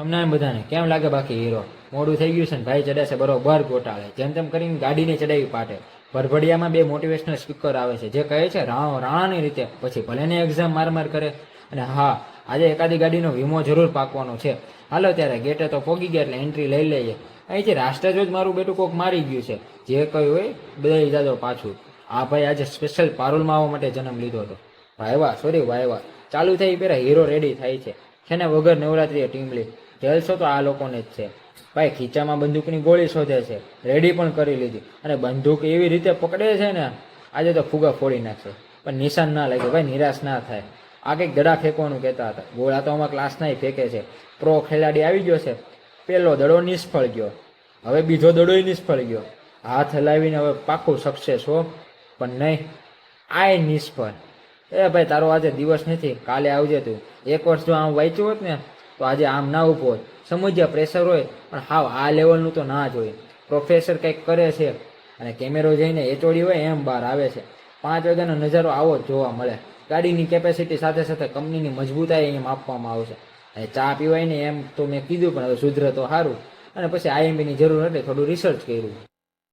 તમને બધાને, કેમ લાગે બાકી હીરો મોડું થઈ ગયું છે ને ભાઈ ચડે છે બરોબર ગોટાળે. જેમ તેમ કરીને ગાડીને ચડાવી પાટે. ભરભડિયામાં બે મોટિવેશનલ સ્પીકર આવે છે, જે કહે છે રાણો રાણાની રીતે. પછી ભલે ને એક્ઝામ માર માર કરે. અને હા, આજે એકાદી ગાડીનો વીમો જરૂર પાકવાનો છે. હાલો ત્યારે, ગેટે તો પોગી ગયા એટલે એન્ટ્રી લઈ લઈએ. અહીંથી રાષ્ટ્રધ્વજ મારું બેટું કોક મારી ગયું છે. જે કહ્યું હોય બધા જાદો પાછું. આ ભાઈ આજે સ્પેશિયલ પારુલમાં આવવા માટે જન્મ લીધો હતો. વાહ સોરી વાહ ચાલુ થઈ પહેલાં હીરો રેડી થાય છે. છે ને વગર નવરાત્રીએ ટીમલી જલસો તો આ લોકોને જ છે. ભાઈ, ખીચામાં બંદૂકની ગોળી શોધે છે. રેડી પણ કરી લીધી. અને બંદૂક એવી રીતે પકડે છે ને, આજે તો ફુગા ફોડી નાખશે. પણ નિશાન ના લાગે. ભાઈ, નિરાશ ના થાય. આ કંઈક દડા ફેંકવાનું કહેતા હતા. ગોળા તો આમાં ક્લાસના ફેંકે છે. પ્રો ખેલાડી આવી ગયો છે. પહેલો દડો નિષ્ફળ ગયો. હવે બીજો દડોય નિષ્ફળ ગયો. હાથ હલાવીને હવે પાકું સક્સેસ હો. પણ નહીં. આય નિષ્ફળ. એ ભાઈ, તારો આજે દિવસ નથી. કાલે આવજે તું. એક વર્ષ જો આમ વાંચ્યું હોત ને તો આજે આમ ના ઊભો હોય. સમજ્યા પ્રેશર હોય, પણ હાવ આ લેવલનું તો ના જ હોય. પ્રોફેસર કંઈક કરે છે અને કેમેરો જઈને એચોડી હોય એમ બહાર આવે છે. પાંચ વાગ્યાનો નજારો આવો જ જોવા મળે. ગાડીની કેપેસિટી સાથે સાથે કંપનીની મજબૂતાઈ એમ આપવામાં આવશે. અને ચા પીવાય ને એમ તો મેં કીધું, પણ હવે સુધરે તો સારું અને પછી આઈએમબીની જરૂર એટલે થોડું રિસર્ચ કર્યું.